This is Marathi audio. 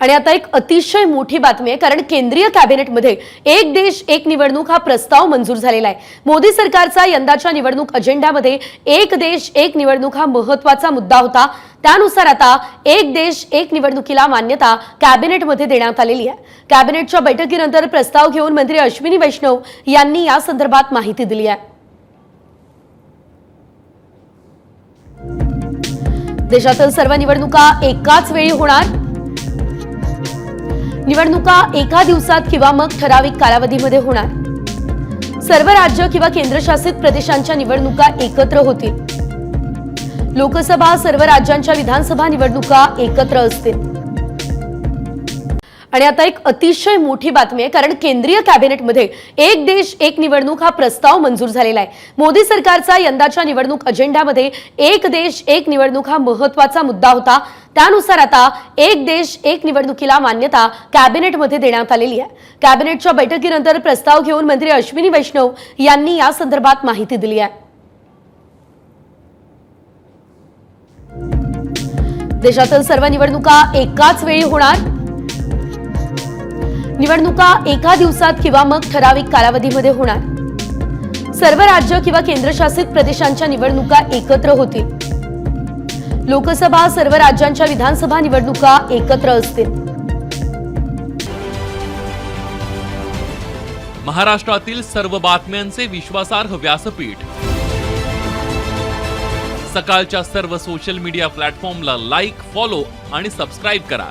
आणि आता एक अतिशय मोठी बातमी आहे कारण केंद्रीय कॅबिनेटमध्ये एक देश एक निवडणूक हा प्रस्ताव मंजूर झालेला आहे. मोदी सरकारचा यंदाच्या निवडणूक अजेंड्यामध्ये एक देश एक निवडणूक हा महत्त्वाचा मुद्दा होता. त्यानुसार आता एक देश एक निवडणुकीला मान्यता कॅबिनेटमध्ये देण्यात आलेली आहे. कॅबिनेटच्या बैठकीनंतर प्रस्ताव घेऊन मंत्री अश्विनी वैष्णव यांनी या संदर्भात माहिती दिली आहे. देशातील सर्व निवडणुका एकाच वेळी होणार निवडणुका एका दिवसात किंवा मग ठराविक कालावधीमध्ये होणार. सर्व राज्य किंवा केंद्रशासित प्रदेशांच्या निवडणुका एकत्र होतील. लोकसभा सर्व राज्यांच्या विधानसभा निवडणुका एकत्र असतील. आणि आता एक अतिशय मोठी बातमी आहे कारण केंद्रीय कॅबिनेटमध्ये एक देश एक निवडणूक हा प्रस्ताव मंजूर झालेला आहे. मोदी सरकारचा यंदाच्या निवडणूक अजेंड्यामध्ये एक देश एक निवडणूक हा महत्त्वाचा मुद्दा होता. त्यानुसार आता एक देश एक निवडणुकीला मान्यता कॅबिनेटमध्ये देण्यात आलेली आहे. कॅबिनेटच्या बैठकीनंतर प्रस्ताव घेऊन मंत्री अश्विनी वैष्णव यांनी या संदर्भात माहिती दिली आहे. देशातील सर्व निवडणुका एकाच वेळी होणार? निवडणुका एका दिवसात किंवा मग ठराविक कालावधीमध्ये होणार. सर्व राज्य किंवा केंद्रशासित प्रदेशांच्या निवडणुका एकत्र होतील. लोकसभा सर्व राज्यांच्या विधानसभा निवडणुका एकत्र असतील. महाराष्ट्रातील सर्व बातम्यांचे विश्वासार्ह व्यासपीठ. सकाळच्या सर्व सोशल मीडिया प्लॅटफॉर्मला लाईक फॉलो आणि सबस्क्राईब करा.